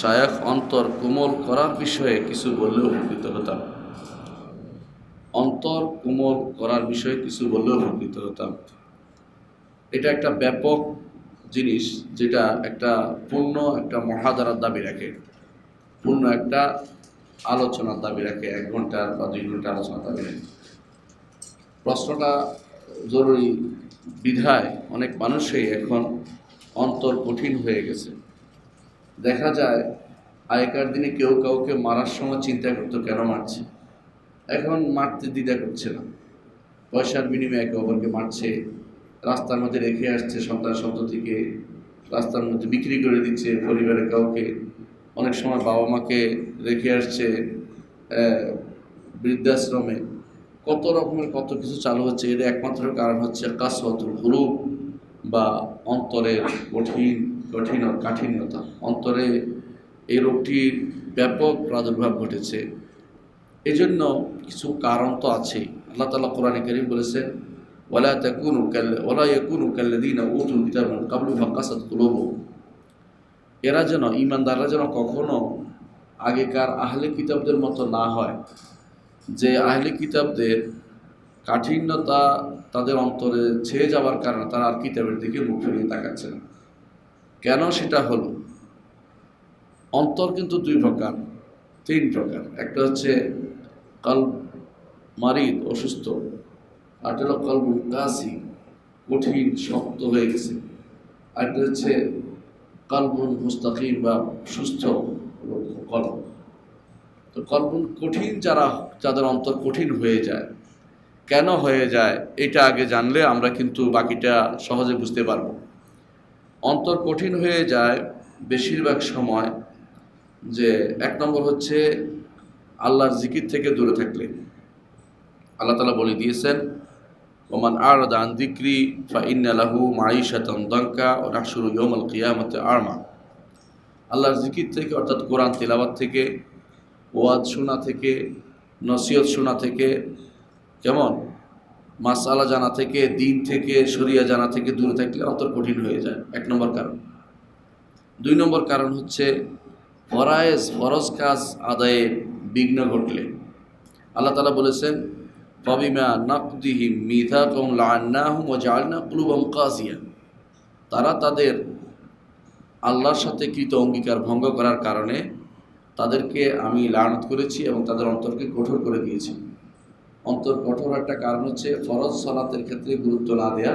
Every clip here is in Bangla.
শায়ক অন্তর কোমল করার বিষয়ে কিছু বললে উপকৃত হতাম। অন্তর কোমল করার বিষয়ে কিছু বললে উপকৃত হতাম। এটা একটা ব্যাপক জিনিস যেটা একটা পূর্ণ একটা মহাদারার দাবি রাখে। পূর্ণ একটা আলোচনার দাবি রাখে, এক ঘণ্টার বা দুই ঘণ্টা আলোচনার দাবি রাখে। প্রশ্নটা জরুরি বিধায় অনেক মানুষই এখন অন্তর কঠিন হয়ে গেছে। দেখা যায়, আগেকার দিনে কেউ কাউকে মারার সময় চিন্তা করতো, কেন মারছে? এখন মারতে দ্বিধা করছে না। পয়সার বিনিময়ে একে অপরকে মারছে, রাস্তার মধ্যে রেখে আসছে, সন্তান সন্ততিকে রাস্তার মধ্যে বিক্রি করে দিচ্ছে, পরিবারের কাউকে। অনেক সময় বাবা মাকে রেখে আসছে বৃদ্ধাশ্রমে। কত রকমের কত কিছু চালু হচ্ছে, এর একমাত্র কারণ হচ্ছে কাসওয়াতুল হুলুব বা অন্তরের কঠিন কঠিন কাঠিন্যতা। অন্তরে এই রোগটির ব্যাপক প্রাদুর্ভাব ঘটেছে। এজন্য কিছু কারণ তো আছেই। আল্লাহ তালা কোরআনে করিম বলেছেন ওলা তাকুনু কাল ওলা ইয়াকুনু কাল্লাযীনা উতুল কিতাব ক্বাবলু ফাকাসাত কুলুবুহুম। এরা যেন ইমানদাররা যেন কখনো আগেকার আহলে কিতাবদের মতো না হয়, যে আহলে কিতাবদের কাঠিন্যতা তাদের অন্তরে ছেয়ে যাওয়ার কারণে তারা আর কিতাবের দিকে মুখ ফিরিয়ে তাকাচ্ছে না। কেন সেটা হলো? অন্তর কিন্তু দুই প্রকার, তিন প্রকার। একটা হচ্ছে কাল মারিদ, অসুস্থ। আর একটা হলো কলবুল কাসি কঠিন, শক্ত হয়ে গেছে। আরেকটা হচ্ছে কলবুল মুস্তাকিম বা সুস্থ কলব। তো কলবুল কঠিন যারা, যাদের অন্তর কঠিন হয়ে যায়, কেন হয়ে যায়, এটা আগে জানলে আমরা কিন্তু বাকিটা সহজে বুঝতে পারব। অন্তর কঠিন হয়ে যায় বেশিরভাগ সময় যে এক নম্বর হচ্ছে আল্লাহর জিকির থেকে দূরে থাকলে। আল্লাহ তালা বলে দিয়েছেন, ওমান আর দান দিক্রি ফা ইন্নালাহু মাইশাতন দঙ্কা ও নাসুরু ইয়মাল কিয়ামতে আরমা। আল্লাহর জিকির থেকে, অর্থাৎ কোরআন তেলাবাত থেকে, ওয়াজ শোনা থেকে, নসিহত শোনা থেকে, কেমন? মাসালা জানা থেকে, দিন থেকে, শরিয়া জানা থেকে দূরে থাকলে অন্তর কঠিন হয়ে যায়। এক নম্বর কারণ। দুই নম্বর কারণ হচ্ছে ফরায়েজ, ফরজ কাজ আদায়ে বিঘ্ন ঘটলে। আল্লাহ তালা বলেছেন, ফবিমা নাকদিহিম মিথা কম লান্নাহুম ও জালনা কুলুবম কাজিয়া। তারা তাদের আল্লাহর সাথে কৃত অঙ্গীকার ভঙ্গ করার কারণে তাদেরকে আমি লানত করেছি এবং তাদের অন্তরকে কঠোর করে দিয়েছি। অন্তর কঠোর একটা কারণ হচ্ছে ফরজ সলাতের ক্ষেত্রে গুরুত্ব না দেওয়া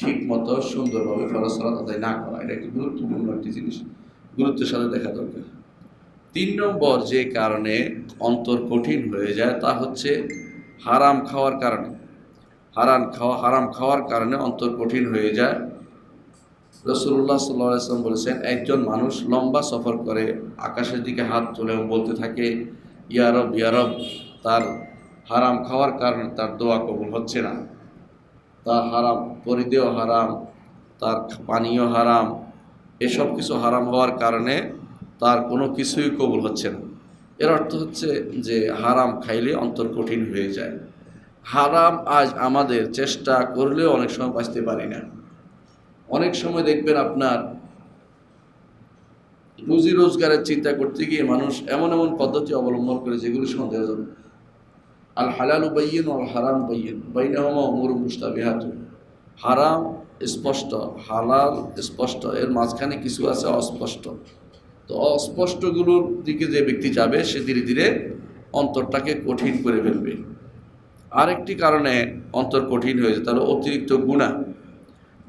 ঠিক মতো সুন্দরভাবে ফরজ সলাত আদায় না করা। এটা একটি গুরুত্বপূর্ণ একটি জিনিস। গুরুত্বের সাথে দেখা দরকার। তিন নম্বর যে কারণে অন্তর কঠিন হয়ে যায় তা হচ্ছে হারাম খাওয়ার কারণে। হারাম খাওয়া, হারাম খাওয়ার কারণে অন্তর কঠিন হয়ে যায়। রসুল্লাহ সাল্লাম বলেছেন, একজন মানুষ লম্বা সফর করে আকাশের দিকে হাত তুলে বলতে থাকে ইয়ারব ইয়ারব তার হারাম খাওয়ার কারণে তার দোয়া কবুল হচ্ছে না। তার হারাম, পরিদেয় হারাম, তার পানীয় হারাম, এসব কিছু হারাম হওয়ার কারণে তার কোনো কিছুই কবুল হচ্ছে না। এর অর্থ হচ্ছে যে হারাম খাইলে অন্তর কঠিন হয়ে যায়। হারাম আজ আমাদের চেষ্টা করলেও অনেক সময় বাঁচতে পারি না। অনেক সময় দেখবেন আপনার রুজি রোজগারের চিন্তা করতে গিয়ে মানুষ এমন এমন পদ্ধতি অবলম্বন করে যেগুলো সন্দেহজনক আল হালাল বাইয়েন আল হারাম বাইয়েন। বাইনাহমা অমর মুস্তাবিহাত হারাম, স্পষ্ট। হালাল, স্পষ্ট। এর মাঝখানে কিছু আছে অস্পষ্ট। তো অস্পষ্টগুলোর দিকে যে ব্যক্তি যাবে, সে ধীরে ধীরে অন্তরটাকে কঠিন করে ফেলবে। আরেকটি কারণে অন্তর কঠিন হয়ে যায়, তাহলে অতিরিক্ত গুণা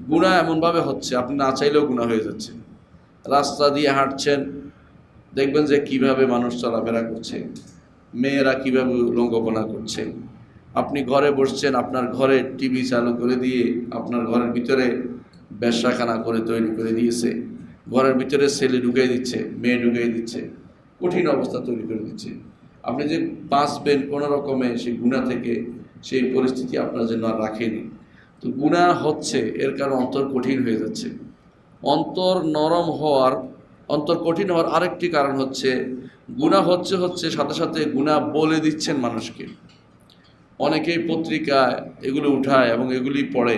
গুণা এমনভাবে হচ্ছে, আপনি না চাইলেও গুণা হয়ে যাচ্ছে। রাস্তা দিয়ে হাঁটছেন, দেখবেন যে কীভাবে মানুষ চলাফেরা করছে। মেয়েরা কীভাবে লঙ্গপনা করছে? আপনি ঘরে বসছেন, আপনার ঘরে টিভি চালু করে দিয়ে আপনার ঘরের ভিতরে ব্যবসাখানা করে তৈরি করে দিয়েছে। ঘরের ভিতরে ছেলে ঢুকিয়ে দিচ্ছে, মেয়ে ঢুকিয়ে দিচ্ছে, কঠিন অবস্থা তৈরি করে দিচ্ছে। আপনি যে বাঁচবেন কোনো রকমে সেই গুণা থেকে, সেই পরিস্থিতি আপনার জন্য আর রাখেনি। তো গুণা হচ্ছে, এর কারণ অন্তর কঠিন হয়ে যাচ্ছে। অন্তর নরম হওয়ার অন্তর কঠিন হওয়ার আরেকটি কারণ হচ্ছে, গুণা হচ্ছে হচ্ছে সাথে সাথে গুণা বলে দিচ্ছেন মানুষকে। অনেকেই পত্রিকায় এগুলো উঠায় এবং এগুলি পড়ে।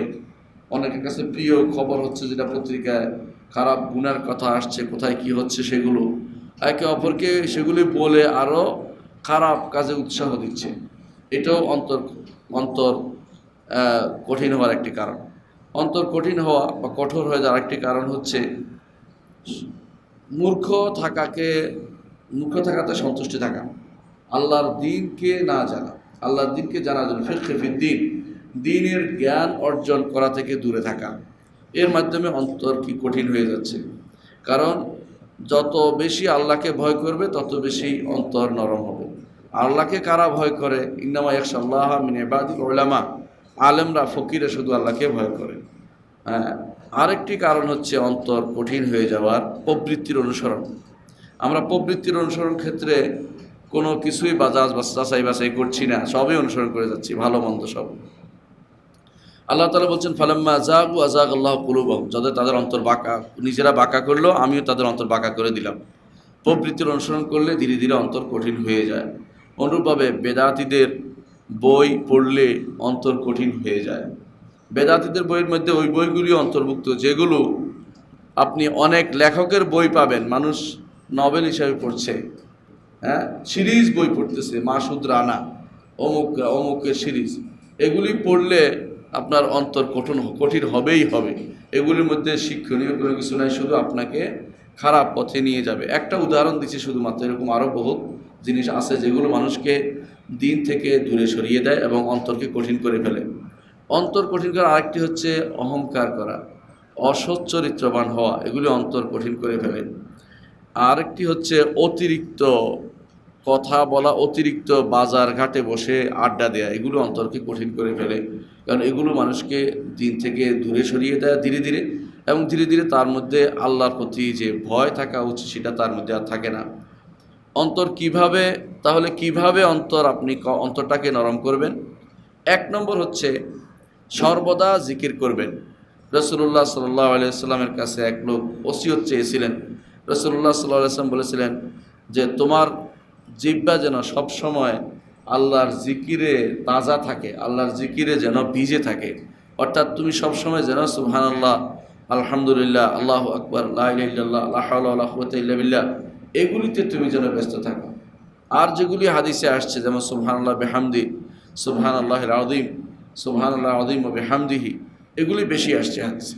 অনেকের কাছে প্রিয় খবর হচ্ছে যেটা পত্রিকায় খারাপ গুনার কথা আসছে, কোথায় কি হচ্ছে সেগুলো। একে অপরকে সেগুলি বলে আরও খারাপ কাজে উৎসাহ দিচ্ছে। এটাও অন্তর অন্তর কঠিন হওয়ার একটি কারণ। অন্তর কঠিন হওয়া বা কঠোর হয়ে যাওয়ার একটি কারণ হচ্ছে মূর্খ থাকাকে, মূর্খ থাকাতে সন্তুষ্টি থাকা। আল্লাহর দিনকে না জানা। আল্লাহর দিনকে জানার জন্য ফির দিন। দিনের জ্ঞান অর্জন করা থেকে দূরে থাকা। এর মাধ্যমে অন্তর কি কঠিন হয়ে যাচ্ছে। কারণ যত বেশি আল্লাহকে ভয় করবে, তত বেশি অন্তর নরম হবে। আল্লাহকে কারা ভয় করে? ইন্নামা একশাল্লাহ মিন এবাদিল ওলামা আলেমরা ফকিরে শুধু আল্লাহকে ভয় করে। হ্যাঁ আরেকটি কারণ হচ্ছে অন্তর কঠিন হয়ে যাওয়ার প্রবৃত্তির অনুসরণ। আমরা প্রবৃত্তির অনুসরণ ক্ষেত্রে কোনো কিছুই বাজাজ বা যাচাই বাছাই করছি না, সবই অনুসরণ করে যাচ্ছি, ভালো মন্দ সব। আল্লাহ তালা বলছেন, ফালাম্মা আজাগু আজাগ আল্লাহ কুলুবাহ যাদের তাদের অন্তর বাঁকা, নিজেরা বাঁকা করল, আমিও তাদের অন্তর বাঁকা করে দিলাম। প্রবৃত্তির অনুসরণ করলে ধীরে ধীরে অন্তর কঠিন হয়ে যায়। অনুরূপভাবে বেদাতিদের বই পড়লে অন্তর কঠিন হয়ে যায়। বেদাতিদের বইয়ের মধ্যে ওই বইগুলি অন্তর্ভুক্ত, যেগুলো আপনি অনেক লেখকের বই পাবেন, মানুষ নভেল হিসাবে পড়ছে হ্যাঁ? সিরিজ বই পড়তেছে, মাসুদ রানা, অমুক, অমুকের সিরিজ। এগুলি পড়লে আপনার অন্তর কঠিন কঠিন হবেই হবে। এগুলির মধ্যে শিক্ষণীয় কোনো কিছু নাই, শুধু আপনাকে খারাপ পথে নিয়ে যাবে। একটা উদাহরণ দিচ্ছি শুধুমাত্র, এরকম আরও বহুত জিনিস আছে যেগুলো মানুষকে দিন থেকে দূরে সরিয়ে দেয় এবং অন্তরকে কঠিন করে ফেলে। অন্তর কঠিন করা আরেকটি হচ্ছে অহংকার করা, অসৎ চরিত্রবান হওয়া, এগুলি অন্তর কঠিন করে ফেলে। আরেকটি হচ্ছে অতিরিক্ত কথা বলা, অতিরিক্ত বাজার ঘাটে বসে আড্ডা দেয়া, এগুলো অন্তরকে কঠিন করে ফেলে। কারণ এগুলো মানুষকে দিন থেকে দূরে সরিয়ে দেয় ধীরে ধীরে এবং ধীরে ধীরে তার মধ্যে আল্লাহর প্রতি যে ভয় থাকা উচিত, সেটা তার মধ্যে আর থাকে না। অন্তর কীভাবে, তাহলে কীভাবে অন্তর আপনি অন্তরটাকে নরম করবেন? এক নম্বর হচ্ছে সর্বদা জিকির করবেন। রসুল্লাহ সাল্লাহ আলিয়াল্লামের কাছে এক লোক ওসিয়ত চেয়েছিলেন। রসুল্লাহ সাল্লাহ আলাইসলাম বলেছিলেন যে, তোমার জিব্বা যেন সবসময় আল্লাহর জিকিরে তাজা থাকে, আল্লাহর জিকিরে যেন ভিজে থাকে। অর্থাৎ তুমি সবসময় যেন সুহান আল্লাহ আলহামদুলিল্লাহ, আল্লাহ আকবর আল্লাহ আল্লাহ এগুলিতে তুমি যেন ব্যস্ত থাকো। আর যেগুলি হাদিসে আসছে, যেমন সুবহান আল্লাহ বেহামদি সুবহান আল্লাহ আদিম সুবহান আল্লাহ আদিম বেহামদিহি। এগুলি বেশি আসছে হাদিসে।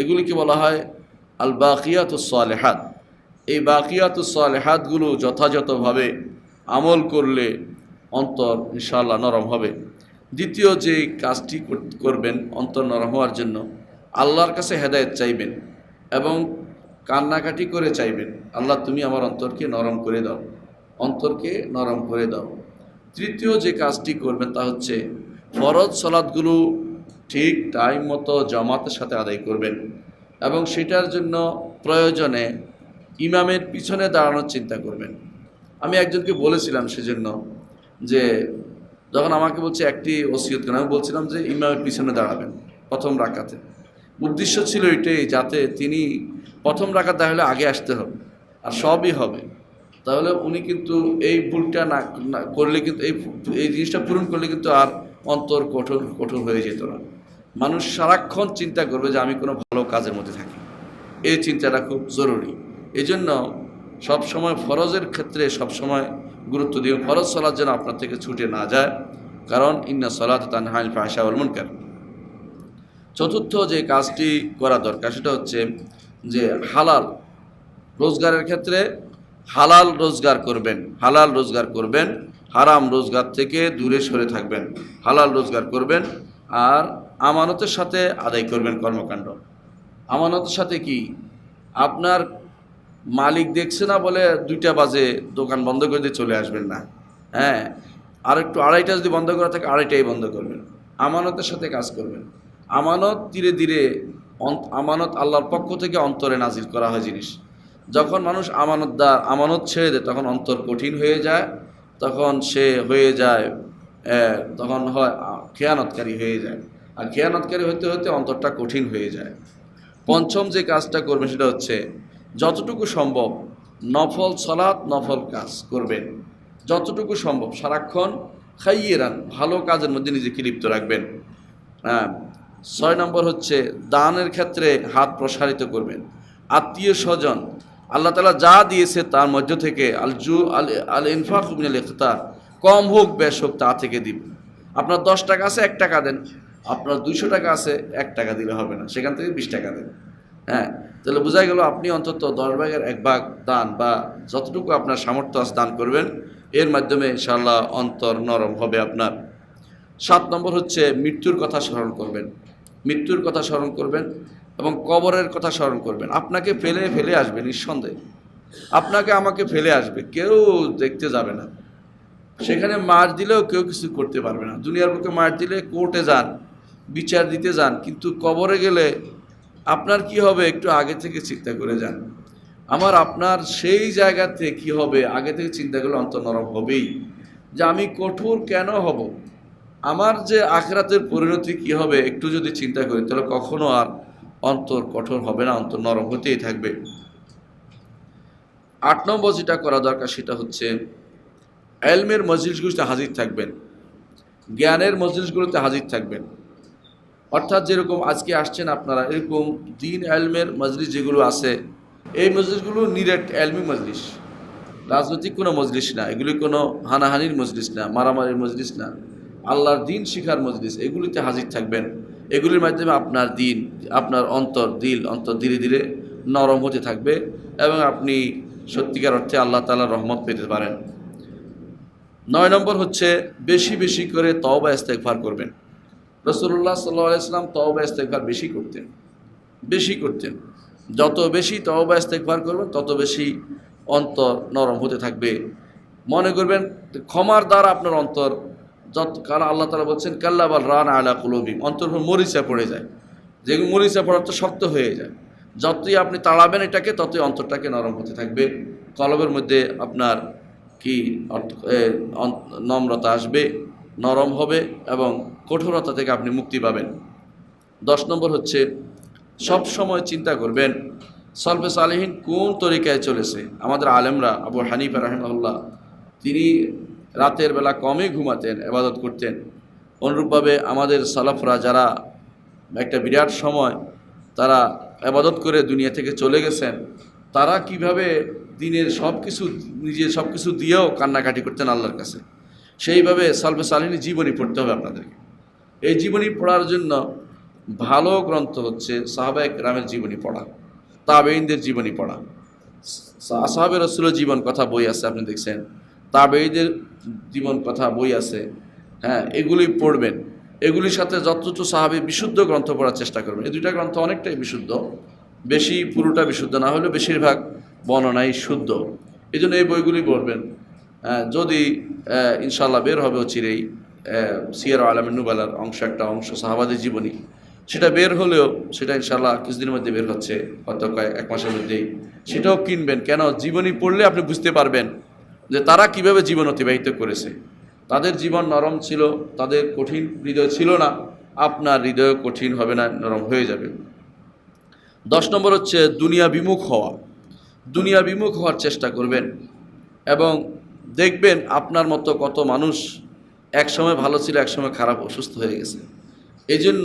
এগুলিকে বলা হয় আল বাকিয়াত সালেহাত। এই বাকিয়াত সালেহাতগুলো যথাযথভাবে আমল করলে অন্তর ইনশাআল্লাহ নরম হবে। দ্বিতীয় যে কাজটি কর- করবেন অন্তর নরম হওয়ার জন্য আল্লাহর কাছে হেদায়েত চাইবেন এবং কান্নাকাটি করে চাইবেন, আল্লাহ, তুমি আমার অন্তরকে নরম করে দাও। অন্তরকে নরম করে দাও। তৃতীয় যে কাজটি করবেন তা হচ্ছে ফরজ সলাদগুলো ঠিক টাইম মতো জমাতের সাথে আদায় করবেন এবং সেটার জন্য প্রয়োজনে ইমামের পিছনে দাঁড়ানোর চিন্তা করবেন। আমি একজনকে বলেছিলাম সেজন্য যে, যখন আমাকে বলছে একটি ওসিয়ত করেন আমি বলছিলাম যে ইমামের পিছনে দাঁড়াবেন প্রথম রাখাতে উদ্দেশ্য ছিল এটাই যাতে তিনি প্রথম রাকাত হলে আগে আসতে হবে আর সবই হবে। তাহলে উনি কিন্তু এই ভুলটা না করলে কিন্তু, এই এই জিনিসটা পূরণ করলে কিন্তু আর অন্তর কঠোর কঠোর হয়ে যেত না। মানুষ সারাক্ষণ চিন্তা করবে যে আমি কোনো ভালো কাজের মধ্যে থাকি। এই চিন্তাটা খুব জরুরি। এই জন্য সবসময় ফরজের ক্ষেত্রে সবসময় গুরুত্ব দিয়ে ফরজ সলাদ যেন আপনার থেকে ছুটে না যায়। কারণ ইন্না সলাত তানহাইল ফাহসা মুনকার। চতুর্থ যে কাজটি করা দরকার সেটা হচ্ছে যে হালাল রোজগারের ক্ষেত্রে হালাল রোজগার করবেন। হালাল রোজগার করবেন। হারাম রোজগার থেকে দূরে সরে থাকবেন, হালাল রোজগার করবেন আর আমানতের সাথে আদায় করবেন কর্মকাণ্ড। আমানতের সাথে কি? আপনার মালিক দেখছে না বলে দুইটা বাজে দোকান বন্ধ করে দিয়ে চলে আসবেন না। হ্যাঁ আর একটু আড়াইটা যদি বন্ধ করা থাকে আড়াইটাই বন্ধ করবেন। আমানতের সাথে কাজ করবেন। আমানত ধীরে ধীরে আমানত আল্লাহর পক্ষ থেকে অন্তরে নাজির করা হয় জিনিস। যখন মানুষ আমানতদার, আমানত ছেড়ে দেয়, তখন অন্তর কঠিন হয়ে যায়। তখন সে হয়ে যায় তখন হয় খেয়ানতকারী হয়ে যায়। আর খেয়ানতকারী হতে হতে অন্তরটা কঠিন হয়ে যায়। পঞ্চম যে কাজটা করবেন সেটা হচ্ছে, যতটুকু সম্ভব নফল সলাৎ, নফল কাজ করবেন। যতটুকু সম্ভব সারাক্ষণ খাইয়ে রান ভালো কাজের মধ্যে নিজেকে লিপ্ত রাখবেন। হ্যাঁ ছয় নম্বর হচ্ছে, দানের ক্ষেত্রে হাত প্রসারিত করবেন। আত্মীয় স্বজন আল্লাহ তালা যা দিয়েছে তার মধ্য থেকে আল জু, আল আল ইনফাক মিনাল ইখতার। কম হোক, বেশ হোক, তা থেকে দিব। আপনার দশ টাকা আছে, এক টাকা দেন। আপনার দুইশো টাকা আছে, এক টাকা দিলে হবে না। সেখান থেকে বিশ টাকা দেন। হ্যাঁ তাহলে বোঝা গেল আপনি অন্তত দশ ভাগের এক ভাগ দান বা যতটুকু আপনার সামর্থ্য আছে দান করবেন, এর মাধ্যমে ইনশাল্লাহ অন্তর নরম হবে আপনার। সাত নম্বর হচ্ছে, মৃত্যুর কথা স্মরণ করবেন। মৃত্যুর কথা স্মরণ করবেন। এবং কবরের কথা স্মরণ করবেন। আপনাকে ফেলে ফেলে আসবে নিঃসন্দেহে। আপনাকে আমাকে ফেলে আসবে, কেউ দেখতে যাবে না। সেখানে মার দিলেও কেউ কিছু করতে পারবে না। দুনিয়ার বুকে মার দিলে কোর্টে যান, বিচার দিতে যান, কিন্তু কবরে গেলে আপনার কি হবে একটু আগে থেকে চিন্তা করে যান। আমার, আপনার সেই জায়গাতে কি হবে আগে থেকে চিন্তা করলে অন্তর নরম হবেই। যে আমি কঠোর কেন হব? আমার যে আখরাতের পরিণতি কি হবে একটু যদি চিন্তা করি, তাহলে কখনো আর অন্তর কঠোর হবে না, অন্তর নরম হতেই থাকবে। আট নম্বর যেটা করা দরকার সেটা হচ্ছে, এলমের মজলিসগুলোতে হাজির থাকবেন। জ্ঞানের মজলিসগুলোতে হাজির থাকবেন। অর্থাৎ যেরকম আজকে আসছেন আপনারা, এরকম দিন এলমের মজলিস যেগুলো আছে, এই মজলিসগুলো নিরেট এলমি মজলিস। রাজনৈতিক কোনো মজলিস না, এগুলি কোনো হানাহানির মজলিস না, মারামারির মজলিস না। আল্লাহর দিন শিখার মজলিস, এগুলিতে হাজির থাকবেন। এগুলির মাধ্যমে আপনার দিন, আপনার অন্তর, দিল, অন্তর ধীরে ধীরে নরম হতে থাকবে এবং আপনি সত্যিকার অর্থে আল্লাহ তালার রহমত পেতে পারেন। নয় নম্বর হচ্ছে বেশি বেশি করে তওবা ইস্তেগফার করবেন। রসুল্লাহ সাল্লাহ ইসলাম তওবা ইস্তেগফার বেশি করতেন বেশি করতেন। যত বেশি তওবা ইস্তেগফার করবেন, তত বেশি অন্তর নরম হতে থাকবে। মনে করবেন, ক্ষমার দ্বারা আপনার অন্তর যত কারণ আল্লাহ তালা বলছেন, কাল্লা কাল্লাবাল রান আলা কুলবিম। অন্তর উপর মরিচা পড়ে যায়। যেগুলো মরিচা পড়ার তো শক্ত হয়ে যায়। যতই আপনি তাড়াবেন এটাকে, ততই অন্তরটাকে নরম হতে থাকবে। কলবের মধ্যে আপনার কি নম্রতা আসবে, নরম হবে এবং কঠোরতা থেকে আপনি মুক্তি পাবেন। দশ নম্বর হচ্ছে, সব সময় চিন্তা করবেন, সলফে সালেহীন কোন তরিকায় চলেছে? আমাদের আলেমরা, আবু হানিফা রাহেমাল্লাহ তিনি রাতের বেলা কমই ঘুমাতেন এবাদত করতেন। অনুরূপভাবে আমাদের সালাফরা যারা একটা বিরাট সময় তারা আবাদত করে দুনিয়া থেকে চলে গেছেন, তারা কীভাবে দিনের সব কিছু নিজের সব কিছু দিয়েও কান্নাকাটি করতেন আল্লাহর কাছে? সেইভাবে সালফে সালিনী জীবনী পড়তে হবে আপনাদেরকে। এই জীবনী পড়ার জন্য ভালো গ্রন্থ হচ্ছে সাহাবায়ক রামের জীবনী পড়া তাবেইনদের জীবনী পড়া। সাহাবের রসুলের জীবন কথা বই আছে, আপনি দেখছেন। তাবেইদের জীবন কথা বই আছে হ্যাঁ এগুলি পড়বেন। এগুলির সাথে যতটুকু সাহাবি বিশুদ্ধ গ্রন্থ পড়ার চেষ্টা করবেন। এই দুইটা গ্রন্থ অনেকটাই বিশুদ্ধ, বেশি পুরোটা বিশুদ্ধ না হলেও বেশিরভাগ বর্ণনাই শুদ্ধ। এই জন্য এই বইগুলি পড়বেন। যদি ইনশাল্লাহ বের হবে চিরেই সিয়ার আলমের নুবালার অংশ, একটা অংশ সাহাবাদের জীবনী। সেটা বের হলেও, সেটা ইনশাল্লাহ কিছুদিনের মধ্যে বের হচ্ছে, হয়তো কয়েক, এক মাসের মধ্যেই। সেটাও কিনবেন। কেন? জীবনী পড়লে আপনি বুঝতে পারবেন যে তারা কীভাবে জীবন অতিবাহিত করেছে? তাদের জীবন নরম ছিল, তাদের কঠিন হৃদয় ছিল না, আপনার হৃদয় কঠিন হবে না, নরম হয়ে যাবে। দশ নম্বর হচ্ছে দুনিয়া বিমুখ হওয়া। দুনিয়া বিমুখ হওয়ার চেষ্টা করবেন এবং দেখবেন আপনার মতো কত মানুষ এক সময় ভালো ছিল এক সময় খারাপ, অসুস্থ হয়ে গেছে। এই জন্য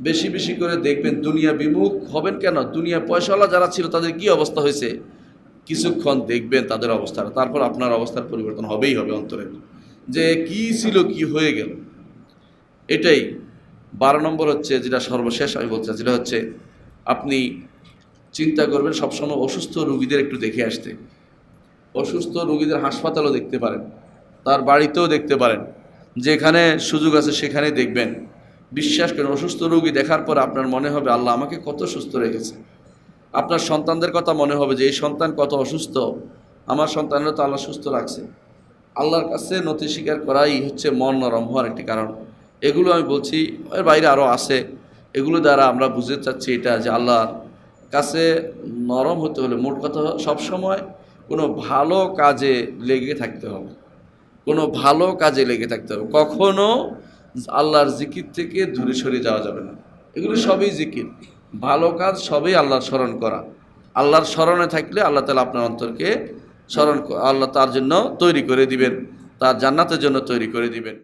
বেশি বেশি করে দেখবেন দুনিয়া বিমুখ হবেন কেন? দুনিয়া পয়সাওয়ালা যারা ছিল, তাদের কি অবস্থা হয়েছে? কিছুক্ষণ দেখবেন তাদের অবস্থাটা তারপর আপনার অবস্থার পরিবর্তন হবেই হবে অন্তরের যে কি ছিল, কি হয়ে গেল? এটাই। বারো নম্বর হচ্ছে যেটা সর্বশেষ আমি চাই, যেটা হচ্ছে আপনি চিন্তা করবেন সবসময় অসুস্থ রুগীদের একটু দেখে আসতে। অসুস্থ রুগীদের হাসপাতালও দেখতে পারেন, তার বাড়িতেও দেখতে পারেন, যেখানে সুযোগ আছে সেখানে দেখবেন। বিশ্বাস করেন, অসুস্থ রুগী দেখার পর আপনার মনে হবে, আল্লাহ আমাকে কত সুস্থ রেখেছে। আপনার সন্তানদের কথা মনে হবে যে, এই সন্তান কত অসুস্থ। আমার সন্তানের তো আল্লাহ সুস্থ রাখছে। আল্লাহর কাছে নতি স্বীকার করাই হচ্ছে মন নরম হওয়ার একটি কারণ। এগুলো আমি বলছি, এর বাইরে আরও আছে। এগুলো দ্বারা আমরা বুঝতে চাচ্ছি এটা যে, আল্লাহর কাছে নরম হতে হলে মোট কথা সবসময় কোনো ভালো কাজে লেগে থাকতে হবে। কোনো ভালো কাজে লেগে থাকতে হবে। কখনও আল্লাহর জিকির থেকে দূরে সরে যাওয়া যাবে না। এগুলো সবই জিকির। ভালো কাজ সবই আল্লাহর স্মরণ করা। আল্লাহর স্মরণে থাকলে আল্লাহ তালা আপনার অন্তরকে স্মরণ আল্লাহ তার জন্য তৈরি করে দিবেন, তার জান্নাতের জন্য তৈরি করে দিবেন।